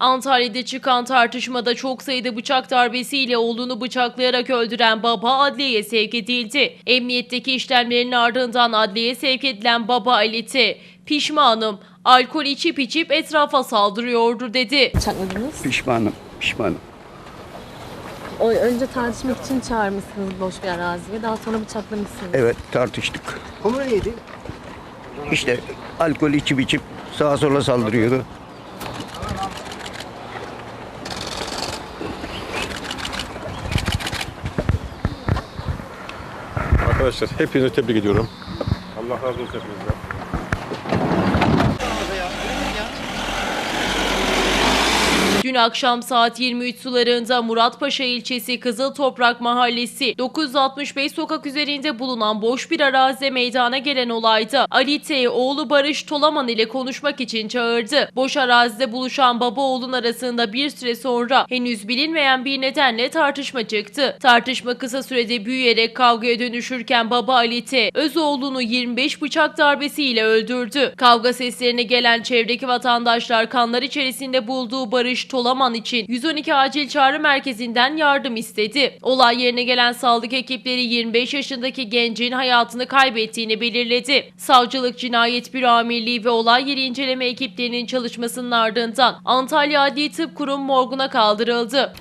Antalya'da çıkan tartışmada çok sayıda bıçak darbesiyle oğlunu bıçaklayarak öldüren baba adliyeye sevk edildi. Emniyetteki işlemlerin ardından adliyeye sevk edilen baba Ali T. Pişmanım, alkol içip içip etrafa saldırıyordu dedi. bıçakladınız. Pişmanım, pişmanım. O önce tartışmak için çağırmışsınız boş bir araziye. Daha sonra bıçaklamışsınız. Evet tartıştık. Konu neydi? İşte alkol içip içip sağa sola saldırıyordu. Arkadaşlar hepinizi tebrik ediyorum. Allah razı olsun hepinizden. Dün akşam saat 23 sularında Muratpaşa ilçesi Kızıl Toprak Mahallesi 965 sokak üzerinde bulunan boş bir arazide meydana gelen olayda Ali T. oğlu Barış Tolaman ile konuşmak için çağırdı. Boş arazide buluşan baba oğlun arasında bir süre sonra henüz bilinmeyen bir nedenle tartışma çıktı. Tartışma kısa sürede büyüyerek kavgaya dönüşürken baba Ali T. öz oğlunu 25 bıçak darbesiyle öldürdü. Kavga seslerine gelen çevredeki vatandaşlar kanlar içerisinde bulduğu Barış Tolaman için 112 acil çağrı merkezinden yardım istedi. Olay yerine gelen sağlık ekipleri 25 yaşındaki gencin hayatını kaybettiğini belirledi. Savcılık Cinayet Büro Amirliği ve olay yeri inceleme ekiplerinin çalışmasının ardından Antalya Adli Tıp Kurum morguna kaldırıldı.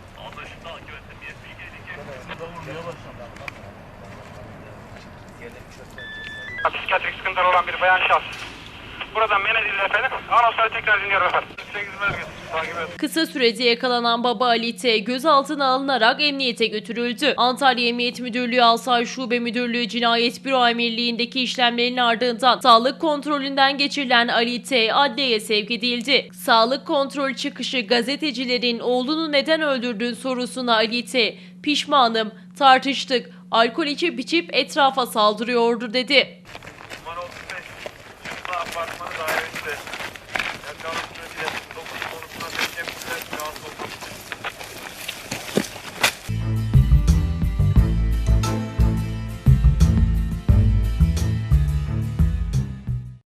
Psikiyatrik sıkıntıları olan bir bayan şahs. Buradan men edildi efendim. Anonsları tekrar dinliyorum efendim. 8 merkez takip et. Kısa sürede yakalanan baba Ali T. gözaltına alınarak emniyete götürüldü. Antalya Emniyet Müdürlüğü Asayiş Şube Müdürlüğü Cinayet Büro Amirliği'ndeki işlemlerin ardından sağlık kontrolünden geçirilen Ali T. adliyeye sevk edildi. Sağlık kontrol çıkışı gazetecilerin oğlunu neden öldürdüğün sorusuna Ali T. pişmanım, tartıştık, alkol içip içip etrafa saldırıyordu dedi.